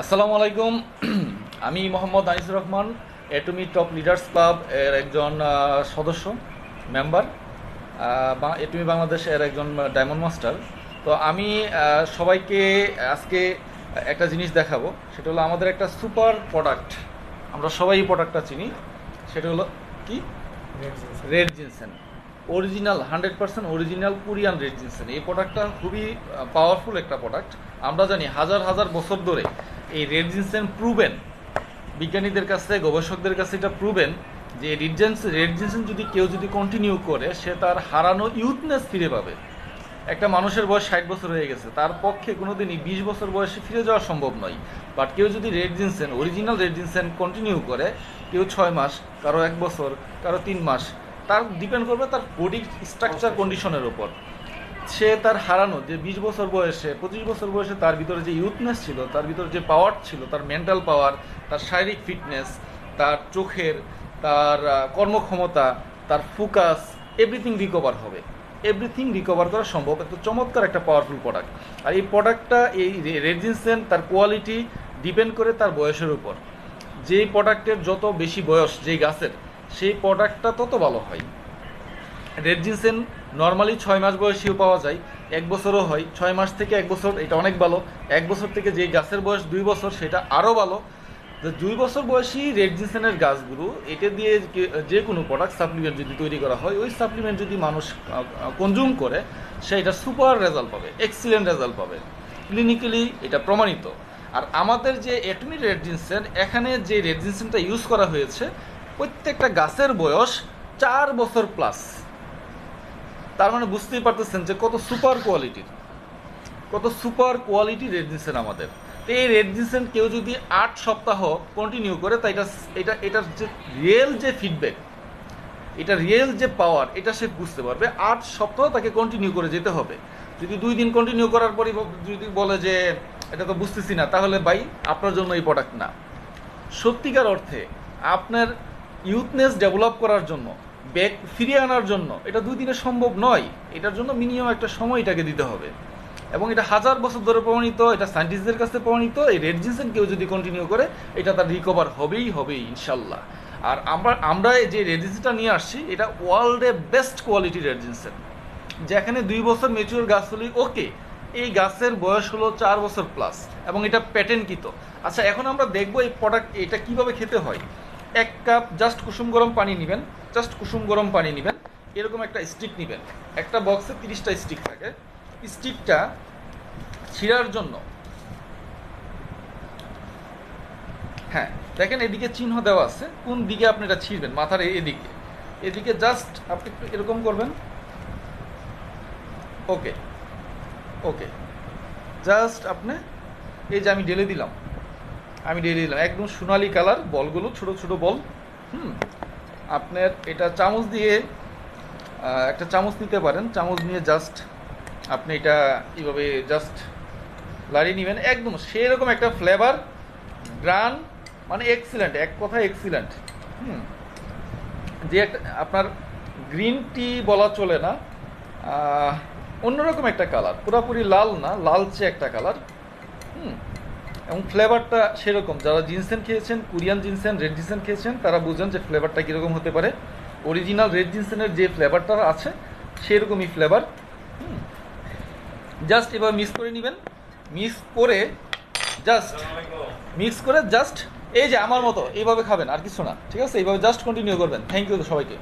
আসসালামু আলাইকুম। আমি Mohammad Anisur Rahman Atomy top leaders club এর একজন সদস্য মেম্বার এটমি বাংলাদেশ এর একজন ডায়মন্ড মাস্টার তো আমি সবাইকে আজকে একটা জিনিস দেখাবো। সেটা হলো আমাদের একটা সুপার প্রোডাক্ট আমরা সবাই এই প্রোডাক্টটা চিনি। সেটা হলো কি? Red ginseng original hundred percent original Korean red ginseng এই প্রোডাক্টটা খুবই পাওয়ারফুল একটা প্রোডাক্ট আমরা জানি হাজার হাজার বছর ধরে এই রেড জিনসেন প্রুভেন বিজ্ঞানীদের কাছে গবেষকদের কাছে এটা প্রুভেন যে রেড জিন্স রেড জিনসেন যদি কেউ যদি কন্টিনিউ করে সে তার হারানো ইউথনেস ফিরে পাবে। একটা মানুষের বয়স ষাট বছর হয়ে গেছে। তার পক্ষে কোনো দিনই বিশ বছর বয়সে ফিরে যাওয়া সম্ভব নয়। বাট কেউ যদি red ginseng original red ginseng continue করে কেউ ছয় মাস কারও এক বছর কারও তিন মাস তার ডিপেন্ড করবে তার বডি স্ট্রাকচার কন্ডিশনের উপর। সে তার হারানো যে বিশ বছর বয়সে, পঁচিশ বছর বয়সে তার ভিতরে যে ইউথনেস ছিল, তার ভিতরে যে পাওয়ার ছিল, তার মেন্টাল পাওয়ার তার শারীরিক ফিটনেস তার চোখের, তার কর্মক্ষমতা, তার ফোকাস এভরিথিং রিকভার হবে। এভরিথিং রিকভার করা সম্ভব। একটা চমৎকার একটা পাওয়ারফুল প্রোডাক্ট আর এই প্রোডাক্টটা এই রেজিনসেন তার কোয়ালিটি ডিপেন্ড করে তার বয়সের উপর। যেই প্রোডাক্টের যত বেশি বয়স যেই গাছের, সেই প্রোডাক্টটা তত ভালো হয়। রেড জিনসেন নর্মালি ছয় মাস বয়সীও পাওয়া যায়। এক বছরও হয়। ছয় মাস থেকে এক বছর, এটা অনেক ভালো। এক বছর থেকে যে গাছের বয়স দুই বছর, সেটা আরও ভালো। দুই বছর বয়সী রেড জিনসেনের গাছগুলো, এটা দিয়ে যে- কোনো প্রোডাক্ট সাপ্লিমেন্ট যদি তৈরি করা হয়, ওই সাপ্লিমেন্ট যদি মানুষ কনজিউম করে, সেটা সুপার রেজাল্ট পাবে এক্সিলেন্ট রেজাল্ট পাবে। ক্লিনিক্যালি এটা প্রমাণিত। আর আমাদের যে এটমি রেড জিনসেন এখানে যে রেড জিনসেনটা ইউজ করা হয়েছে, প্রত্যেকটা গাছের বয়স চার বছর প্লাস তার মানে বুঝতেই পারতেছেন যে কত সুপার কোয়ালিটির, কত সুপার কোয়ালিটি রেড জিনসেন আমাদের। তো এই রেড জিনসেন কেউ যদি আট সপ্তাহ কন্টিনিউ করে তাই এটা এটা, এটার যে রিয়েল যে ফিডব্যাক এটা রিয়েল যে পাওয়ার এটা সে বুঝতে পারবে। আট সপ্তাহ তাকে কন্টিনিউ করে যেতে হবে। যদি দুই দিন কন্টিনিউ করার পরই যদি বলে যে এটা তো বুঝতেছি না, তাহলে ভাই আপনার জন্য এই প্রোডাক্ট না। সত্যিকার অর্থে আপনার ইউথনেস ডেভেলপ করার জন্য ব্যাক ফিরিয়ে আনার জন্য। এটা দুই দিনে সম্ভব নয়। এটার জন্য মিনিমাম একটা সময় এটাকে দিতে হবে। এবং এটা হাজার বছর ধরে প্রমাণিত, এটা সায়েন্টিস্টদের কাছে প্রমাণিত, এই রেড জিনসেন কেউ যদি কন্টিনিউ করে, এটা তার রিকভার হবেই হবেই, ইনশাল্লাহ। আর আমরা আমরা যে রেড জিনসেনটা নিয়ে আসছি, এটা ওয়ার্ল্ডে বেস্ট কোয়ালিটি রেড জিনসেন যেখানে দুই বছর মেচুর গাছ ওকে এই গাছের বয়স হলো চার বছর প্লাস এবং এটা প্যাটেন্টকৃত আচ্ছা এখন আমরা দেখব এই প্রোডাক্ট এটা কীভাবে খেতে হয়। এক কাপ জাস্ট কুসুম গরম পানি নেবেন। জাস্ট কুসুম গরম পানি নেবেন, এরকম একটা স্টিক নেবেন। একটা বক্সে তিরিশটা স্টিক থাকে। স্টিকটা ছিঁড়ার জন্য। হ্যাঁ দেখেন এদিকে চিহ্ন দেওয়া আছে। কোন দিকে আপনি এটা ছিঁড়বেন, মাথার এদিকে। এদিকে জাস্ট আপনি একটু এরকম করবেন। ওকে ওকে। জাস্ট আপনি, এই যে আমি ঢেলে দিলাম। আমি ঢেলে দিলাম। একদম সোনালি কালার, বলগুলো, ছোট ছোট বল। হুম। আপনার এটা চামচ দিয়ে একটা চামচ নিতে পারেন। চামচ নিয়ে জাস্ট আপনি এটা এইভাবে জাস্ট লাড়িয়ে নেবেন। একদম সেরকম একটা ফ্লেভার গ্রান মানে এক্সিলেন্ট এক কথা এক্সিলেন্ট হুম। যে একটা, আপনার গ্রিন টি বলা চলে না অন্যরকম একটা কালার পুরোপুরি লাল না, লালচে একটা কালার এবং ফ্লেভারটা সেরকম। যারা জিনসেন খেয়েছেন, কোরিয়ান জিনসেন, রেড জিনসেন খেয়েছেন, তারা বুঝেন যে ফ্লেভারটা কীরকম হতে পারে। অরিজিনাল রেড জিনসেনের যে ফ্লেভারটা আছে, সেরকমই ফ্লেভার জাস্ট এবার মিক্স করে নেবেন। মিক্স করে জাস্ট মিক্স করে জাস্ট এই যে আমার মতো, এইভাবে খাবেন, আর কিছু না। ঠিক আছে? এইভাবে জাস্ট কন্টিনিউ করবেন। থ্যাংক ইউ সবাইকে।